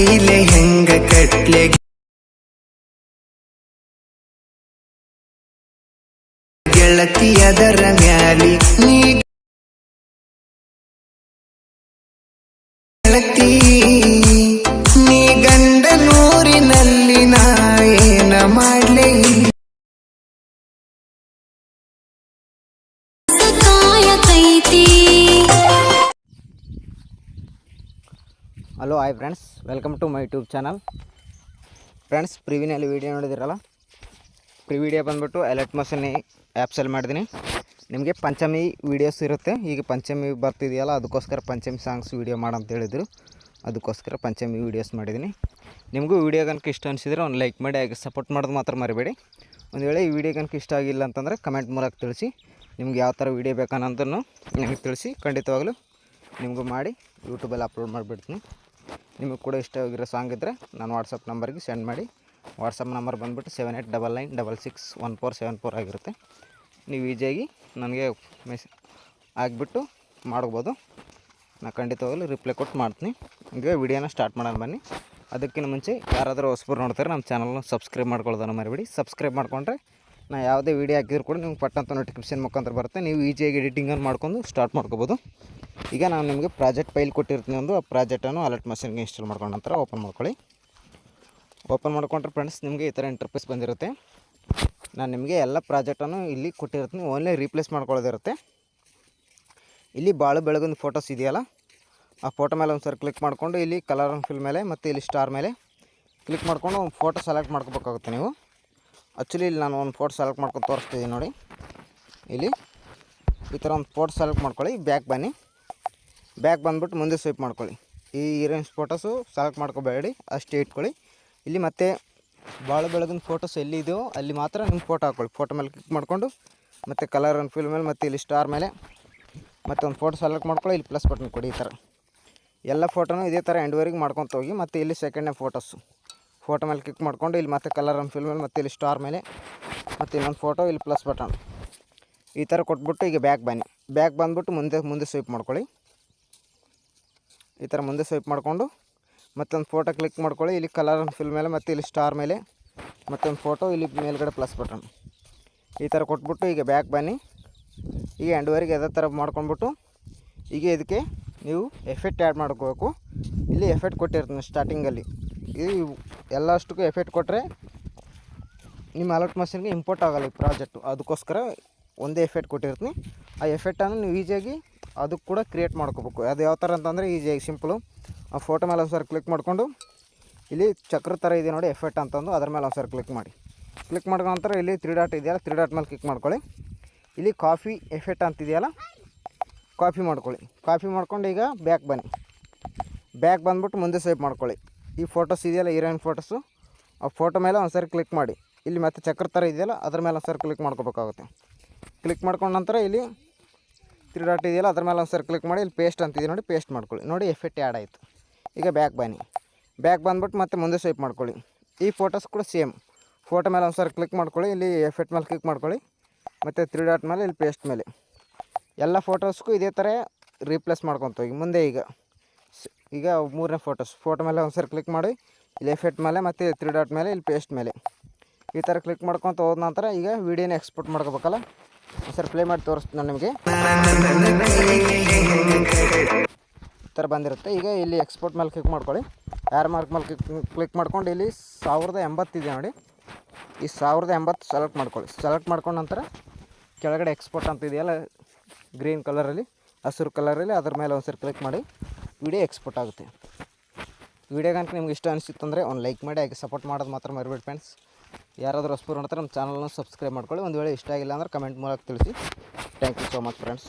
ಕೈಲೆ ಹೆಂಗ ಕಟ್ಲೆ ಗೆಳತಿ ಅದರ ಮ್ಯಾಲಿ ನೀ ಗೆಳತಿ, ನೀ ಗಂಡ ನೂರಿನಲ್ಲಿ ನಾ ಏನ ಮಾಡ್ಲೇ. ಕಾಯತೈತಿ hello hi friends welcome to my YouTube channel friends ಪ್ರಿವಿನಲ್ಲಿ video ನೋಡಿದಿರಲ್ಲ? ಪ್ರಿ ವಿಡಿಯೋ ಬಂದುಬಿಟ್ಟು ಅಲರ್ಟ್ ಆ್ಯಪ್ಸಲ್ಲಿ ಮಾಡಿದ್ದೀನಿ ನಿಮಗೆ ಪಂಚಮಿ ವಿಡಿಯೋಸ್ ಇರುತ್ತೆ. ಈಗ ಪಂಚಮಿ ಬರ್ತಿದೆಯಲ್ಲ, ಅದಕ್ಕೋಸ್ಕರ ಪಂಚಮಿ ಸಾಂಗ್ಸ್ ವೀಡಿಯೋ ಮಾಡಂತ ಹೇಳಿದರು. ಅದಕ್ಕೋಸ್ಕರ ಪಂಚಮಿ ವಿಡಿಯೋಸ್ ಮಾಡಿದ್ದೀನಿ ನಿಮಗೂ ವೀಡಿಯೋ ಗನ್ಕ ಇಷ್ಟ ಅನಿಸಿದರೆ ಒಂದು ಲೈಕ್ ಮಾಡಿ, ಹಾಗೆ ಸಪೋರ್ಟ್ ಮಾಡೋದು ಮಾತ್ರ ಮರಿಬೇಡಿ. ಒಂದು ವೇಳೆ ಈ ವೀಡಿಯೋ ಕನಕ ಇಷ್ಟ ಆಗಿಲ್ಲ ಅಂತಂದರೆ ಕಮೆಂಟ್ ಮೂಲಕ ತಿಳಿಸಿ. ನಿಮ್ಗೆ ಯಾವ ಥರ ವೀಡಿಯೋ ಬೇಕನ್ನೋದನ್ನು ನಿಮಗೆ ತಿಳಿಸಿ. ಖಂಡಿತವಾಗಲೂ ನಿಮಗೂ ಮಾಡಿ ಯೂಟ್ಯೂಬಲ್ಲಿ ಅಪ್ಲೋಡ್ ಮಾಡಿಬಿಡ್ತೀನಿ. ನಿಮಗೆ ಕೂಡ ಇಷ್ಟ ಆಗಿರೋ ಸಾಂಗ್ ಇದ್ದರೆ ನಾನು ವಾಟ್ಸಪ್ ನಂಬರ್ಗೆ ಸೆಂಡ್ ಮಾಡಿ. ವಾಟ್ಸಪ್ ನಂಬರ್ ಬಂದುಬಿಟ್ಟು seven eight double nine double six one four seven four ಆಗಿರುತ್ತೆ. ನೀವು ಈಸಿಯಾಗಿ ನನಗೆ ಮೆಸ್, ಆಗಿಬಿಟ್ಟು ಮಾಡ್ಬೋದು. ನಾನು ಖಂಡಿತವಾಗಲೂ ರಿಪ್ಲೈ ಕೊಟ್ಟು ಮಾಡ್ತೀನಿ. ಈಗ ವಿಡಿಯೋನ ಸ್ಟಾರ್ಟ್ ಮಾಡೋಣ ಬನ್ನಿ. ಅದಕ್ಕಿಂತ ಮುಂಚೆ ಯಾರಾದರೂ ಹೊಸಬರು ನೋಡ್ತಾರೆ ನಮ್ಮ ಚಾನಲ್ನ ಸಬ್ಸ್ಕ್ರೈಬ್ ಮಾಡ್ಕೊಳ್ಳೋದನ್ನು ಮರಿಬೇಡಿ. ಸಬ್ಸ್ಕ್ರೈಬ್ ಮಾಡ್ಕೊಂಡ್ರೆ ನಾ ಯಾವುದೇ ವೀಡಿಯೋ ಹಾಕಿದ್ರು ಕೂಡ ನಿಮ್ಗೆ ಪಟ್ಟಂತ ನೋಟಿಫಿಕೇಶನ್ ಮುಖಾಂತರ ಬರುತ್ತೆ. ನೀವು ಈಸಿಯಾಗಿ ಎಡಿಟಿಂಗನ್ನು ಮಾಡ್ಕೊಂಡು ಸ್ಟಾರ್ಟ್ ಮಾಡ್ಕೋಬೋದು. ಈಗ ನಾನು ನಿಮಗೆ ಪ್ರಾಜೆಕ್ಟ್ ಫೈಲ್ ಕೊಟ್ಟಿರ್ತೀನಿ ಒಂದು. ಆ ಪ್ರಾಜೆಕ್ಟನ್ನು ಅಲರ್ಟ್ ಮಷಿನ್ಗೆ ಇನ್ಸ್ಟಾಲ್ ಮಾಡ್ಕೊಂಡ ನಂತರ ಓಪನ್ ಮಾಡ್ಕೊಳ್ಳಿ. ಓಪನ್ ಮಾಡ್ಕೊಂಡ್ರೆ ಫ್ರೆಂಡ್ಸ್ ನಿಮಗೆ ಈ ಥರ ಇಂಟರ್ಫೇಸ್ ಬಂದಿರುತ್ತೆ. ನಾನು ನಿಮಗೆ ಎಲ್ಲ ಪ್ರಾಜೆಕ್ಟನ್ನು ಇಲ್ಲಿ ಕೊಟ್ಟಿರ್ತೀನಿ. ಓನ್ಲಿ ರೀಪ್ಲೇಸ್ ಮಾಡ್ಕೊಳ್ಳೋದಿರುತ್ತೆ ಇಲ್ಲಿ ಭಾಳ ಬೆಳಗಿನ ಫೋಟೋಸ್ ಇದೆಯಲ್ಲ, ಆ ಫೋಟೋ ಮೇಲೆ ಒಂದು ಸರಿ ಕ್ಲಿಕ್ ಮಾಡಿಕೊಂಡು ಇಲ್ಲಿ ಕಲರ್ ಫಿಲ್ ಮೇಲೆ ಮತ್ತು ಇಲ್ಲಿ ಸ್ಟಾರ್ ಮೇಲೆ ಕ್ಲಿಕ್ ಮಾಡಿಕೊಂಡು ಫೋಟೋ ಸೆಲೆಕ್ಟ್ ಮಾಡ್ಕೋಬೇಕಾಗುತ್ತೆ ನೀವು. ಆ್ಯಕ್ಚುಲಿ ಇಲ್ಲಿ ನಾನು ಒಂದು ಫೋಟೋ ಸೆಲೆಕ್ಟ್ ಮಾಡ್ಕೊಂಡು ತೋರಿಸ್ತಿದ್ದೀನಿ ನೋಡಿ. ಇಲ್ಲಿ ಈ ಥರ ಒಂದು ಫೋಟೋ ಸೆಲೆಕ್ಟ್ ಮಾಡ್ಕೊಳ್ಳಿ. ಬ್ಯಾಕ್ ಬನ್ನಿ. ಬ್ಯಾಕ್ ಬಂದ್ಬಿಟ್ಟು ಮುಂದೆ ಸ್ವೀಪ್ ಮಾಡ್ಕೊಳ್ಳಿ. ಈ ಹೀರೋಯಿನ್ಸ್ ಫೋಟೋಸು ಸೆಲೆಕ್ಟ್ ಮಾಡ್ಕೋಬೇಡಿ. ಅಷ್ಟೇ ಇಟ್ಕೊಳ್ಳಿ. ಇಲ್ಲಿ ಮತ್ತೆ ಭಾಳ ಬೆಳಗಿನ ಫೋಟೋಸ್ ಎಲ್ಲಿದೆಯೋ ಅಲ್ಲಿ ಮಾತ್ರ ನಿಮ್ಮ ಫೋಟೋ ಹಾಕ್ಕೊಳ್ಳಿ ಫೋಟೋ ಮೇಲೆ ಕ್ಲಿಕ್ ಮಾಡಿಕೊಂಡು ಮತ್ತು ಕಲರ್ ಆ್ಯಂಡ್ ಫಿಲ್ ಮೇಲೆ ಮತ್ತು ಇಲ್ಲಿ ಸ್ಟಾರ್ ಮೇಲೆ ಮತ್ತು ಒಂದು ಫೋಟೋ ಸೆಲೆಕ್ಟ್ ಮಾಡ್ಕೊಳ್ಳಿ. ಇಲ್ಲಿ ಪ್ಲಸ್ ಬಟನ್ ಕೊಡಿ ಈ ಥರ ಎಲ್ಲ ಫೋಟೋನು ಇದೇ ಥರ ಎಂಡ್ವರೆಗೆ ಮಾಡ್ಕೊತ ಹೋಗಿ ಮತ್ತು ಇಲ್ಲಿ ಸೆಕೆಂಡ್ನೇ ಫೋಟೋಸು ಫೋಟೋ ಮೇಲೆ ಕ್ಲಿಕ್ ಮಾಡಿಕೊಂಡು, ಇಲ್ಲಿ ಮತ್ತೆ ಕಲರ್ ಆ್ಯಂಡ್ ಫಿಲ್ ಮೇಲೆ, ಮತ್ತೆ ಇಲ್ಲಿ ಸ್ಟಾರ್ ಮೇಲೆ, ಮತ್ತು ಇನ್ನೊಂದು ಫೋಟೋ ಇಲ್ಲಿ ಪ್ಲಸ್ ಬಟನ್ ಈ ಥರ ಕೊಟ್ಬಿಟ್ಟು ಈಗ ಬ್ಯಾಕ್ ಬನ್ನಿ. ಬ್ಯಾಕ್ ಬಂದ್ಬಿಟ್ಟು ಮುಂದೆ ಮುಂದೆ ಸ್ವೀಪ್ ಮಾಡ್ಕೊಳ್ಳಿ. ಈ ಥರ ಮುಂದೆ ಸ್ವೀಪ್ ಮಾಡಿಕೊಂಡು, ಮತ್ತೊಂದು ಫೋಟೋ ಕ್ಲಿಕ್ ಮಾಡ್ಕೊಳ್ಳಿ. ಇಲ್ಲಿ ಕಲರ್ ಫಿಲ್ ಮೇಲೆ, ಮತ್ತು ಇಲ್ಲಿ ಸ್ಟಾರ್ ಮೇಲೆ, ಮತ್ತೊಂದು ಫೋಟೋ ಇಲ್ಲಿ ಮೇಲ್ಗಡೆ ಪ್ಲಸ್ ಬಟನ್ ಈ ಥರ ಕೊಟ್ಬಿಟ್ಟು ಈಗ ಬ್ಯಾಕ್ ಬನ್ನಿ. ಈಗ ಎಂಡ್ವರೆಗೆ ಅದೇ ಥರ ಮಾಡ್ಕೊಂಡ್ಬಿಟ್ಟು, ಈಗ ಇದಕ್ಕೆ ನೀವು ಎಫೆಕ್ಟ್ ಆ್ಯಡ್ ಮಾಡ್ಕೋಬೇಕು. ಇಲ್ಲಿ ಎಫೆಕ್ಟ್ ಕೊಟ್ಟಿರ್ತೀನಿ ಸ್ಟಾರ್ಟಿಂಗಲ್ಲಿ ಈ ಎಲ್ಲಷ್ಟಕ್ಕೂ ಎಫೆಕ್ಟ್ ಕೊಟ್ಟರೆ ನಿಮ್ಮ ಅಲರ್ಟ್ ಮಷಿನ್ಗೆ ಇಂಪೋರ್ಟ್ ಆಗೋಲ್ಲ ಈ ಪ್ರಾಜೆಕ್ಟು ಅದಕ್ಕೋಸ್ಕರ ಒಂದೇ ಎಫೆಕ್ಟ್ ಕೊಟ್ಟಿರ್ತೀನಿ. ಆ ಎಫೆಕ್ಟನ್ನು ನೀವು ಈಸಿಯಾಗಿ ಅದಕ್ಕೆ ಕೂಡ ಕ್ರಿಯೇಟ್ ಮಾಡ್ಕೋಬೇಕು. ಅದು ಯಾವ ಥರ ಅಂತಂದರೆ ಈಸಿಯಾಗಿ ಸಿಂಪಲು ಆ ಫೋಟೋ ಮೇಲೆ ಒಂದು ಕ್ಲಿಕ್ ಮಾಡಿಕೊಂಡು ಇಲ್ಲಿ ಚಕ್ರ ಥರ ಇದೆ ನೋಡಿ ಎಫೆಕ್ಟ್ ಅಂತಂದು, ಅದ್ರ ಮೇಲೆ ಒಂದು ಕ್ಲಿಕ್ ಮಾಡಿ. ಕ್ಲಿಕ್ ಮಾಡ್ಕೊಂಡ ನಂತರ ಇಲ್ಲಿ ತ್ರೀ ಡಾಟ್ ಇದೆಯಲ್ಲ ತ್ರೀ ಡಾಟ್ ಮೇಲೆ ಕ್ಲಿಕ್ ಮಾಡ್ಕೊಳ್ಳಿ. ಇಲ್ಲಿ ಕಾಫಿ ಎಫೆಕ್ಟ್ ಅಂತಿದೆಯಲ್ಲ ಕಾಫಿ ಮಾಡ್ಕೊಳ್ಳಿ. ಕಾಫಿ ಮಾಡ್ಕೊಂಡು ಈಗ ಬ್ಯಾಕ್ ಬನ್ನಿ. ಬ್ಯಾಕ್ ಬಂದ್ಬಿಟ್ಟು ಮುಂದೆ ಸೇವ್ ಮಾಡ್ಕೊಳ್ಳಿ. ಈ ಫೋಟೋಸ್ ಇದೆಯಲ್ಲ, ಹೀರೋಯಿನ್ ಫೋಟೋಸು? ಆ ಫೋಟೋ ಮೇಲೆ ಒಂದ್ಸರಿ ಕ್ಲಿಕ್ ಮಾಡಿ. ಇಲ್ಲಿ ಮತ್ತೆ ಚಕ್ರ ಥರ ಇದೆಯಲ್ಲ, ಅದ್ರ ಮೇಲೆ ಒಂದ್ಸರಿ ಕ್ಲಿಕ್ ಮಾಡ್ಕೋಬೇಕಾಗುತ್ತೆ. ಕ್ಲಿಕ್ ಮಾಡ್ಕೊಂಡ ನಂತರ ಇಲ್ಲಿ ತ್ರೀ ಡಾಟ್ ಇದೆಯಲ್ಲ, ಅದ್ರ ಮೇಲೆ ಒಂದ್ಸರಿ ಕ್ಲಿಕ್ ಮಾಡಿ, ಇಲ್ಲಿ ಪೇಸ್ಟ್ ಅಂತಿದೆ ನೋಡಿ, ಪೇಸ್ಟ್ ಮಾಡ್ಕೊಳ್ಳಿ. ನೋಡಿ, ಎಫೆಕ್ಟ್ ಆ್ಯಡ್ ಆಯಿತು. ಈಗ ಬ್ಯಾಕ್ ಬನ್ನಿ. ಬ್ಯಾಕ್ ಬಂದ್ಬಿಟ್ಟು ಮತ್ತೆ ಮುಂದೆ ಸ್ವೈಪ್ ಮಾಡ್ಕೊಳ್ಳಿ. ಈ ಫೋಟೋಸ್ ಕೂಡ ಸೇಮ್. ಫೋಟೋ ಮೇಲೆ ಒಂದ್ಸರಿ ಕ್ಲಿಕ್ ಮಾಡ್ಕೊಳ್ಳಿ, ಇಲ್ಲಿ ಎಫೆಕ್ಟ್ ಮೇಲೆ ಕ್ಲಿಕ್ ಮಾಡ್ಕೊಳ್ಳಿ. ಮತ್ತು ತ್ರೀ ಡಾಟ್ ಮೇಲೆ, ಇಲ್ಲಿ ಪೇಸ್ಟ್ ಮೇಲೆ. ಎಲ್ಲ ಫೋಟೋಸ್ಗೂ ಇದೇ ಥರ ರೀಪ್ಲೇಸ್ ಮಾಡ್ಕೊತ ಹೋಗಿ. ಮುಂದೆ ಈಗ ಈಗ ಮೂರನೇ ಫೋಟೋಸ್. ಫೋಟೋ ಮೇಲೆ ಒಂದು ಸರಿ ಕ್ಲಿಕ್ ಮಾಡಿ, ಇಲ್ಲಿ ಎಫೆಕ್ಟ್ ಮೇಲೆ ಮತ್ತು ತ್ರೀ ಡಾಟ್ ಮೇಲೆ, ಇಲ್ಲಿ ಪೇಸ್ಟ್ ಮೇಲೆ. ಈ ಥರ ಕ್ಲಿಕ್ ಮಾಡ್ಕೊತ ಹೋದ ನಂತರ ಈಗ ವೀಡಿಯೋನ ಎಕ್ಸ್ಪೋರ್ಟ್ ಮಾಡ್ಕೋಬೇಕಲ್ಲ? ಸರ್ ಪ್ಲೇ ಮಾಡಿ ತೋರಿಸ್ತೀನಿ ನಿಮಗೆ. ಈ ಥರ ಬಂದಿರುತ್ತೆ. ಈಗ ಇಲ್ಲಿ ಎಕ್ಸ್ಪೋರ್ಟ್ ಮೇಲೆ ಕ್ಲಿಕ್ ಮಾಡ್ಕೊಳ್ಳಿ. ಯಾರ್ ಮಾರ್ಕ್ ಮೇಲೆ ಕ್ಲಿಕ್ ಕ್ಲಿಕ್ ಮಾಡ್ಕೊಂಡು ಇಲ್ಲಿ ಸಾವಿರದ ಎಂಬತ್ತಿದೆ ನೋಡಿ. ಈ ಸಾವಿರದ ಎಂಬತ್ತು ಸೆಲೆಕ್ಟ್ ಮಾಡ್ಕೊಳ್ಳಿ. ಸೆಲೆಕ್ಟ್ ಮಾಡ್ಕೊಂಡ ನಂತರ ಕೆಳಗಡೆ ಎಕ್ಸ್ಪೋರ್ಟ್ ಅಂತ ಇದೆಯಲ್ಲ ಗ್ರೀನ್ ಕಲರಲ್ಲಿ ಹಸಿರು ಕಲರಲ್ಲಿ ಅದ್ರ ಮೇಲೆ ಒಂದು ಸರಿ ಕ್ಲಿಕ್ ಮಾಡಿ. ವಿಡಿಯೋ ಎಕ್ಸ್ಪೋರ್ಟ್ ಆಗುತ್ತೆ. ವಿಡಿಯೋ ಗಂಟೆ ನಿಮ್ಗೆ ಇಷ್ಟ ಅನಿಸಿತ್ತು ಅಂದರೆ ಒಂದು ಲೈಕ್ ಮಾಡಿ, ಹಾಗೆ ಸಪೋರ್ಟ್ ಮಾಡೋದು ಮಾತ್ರ ಮರಿಬೇಡಿ ಫ್ರೆಂಡ್ಸ್ ಯಾರಾದರೂ ಹೊಸಬರು ನೋಡ್ತಾರೆ, ನಮ್ಮ ಚಾನಲ್ನ ಸಬ್ಸ್ಕ್ರೈಬ್ ಮಾಡ್ಕೊಳ್ಳಿ. ಒಂದು ವೇಳೆ ಇಷ್ಟ ಆಗಿಲ್ಲ ಅಂದರೆ ಕಮೆಂಟ್ ಮೂಲಕ ತಿಳಿಸಿ. Thank you so much friends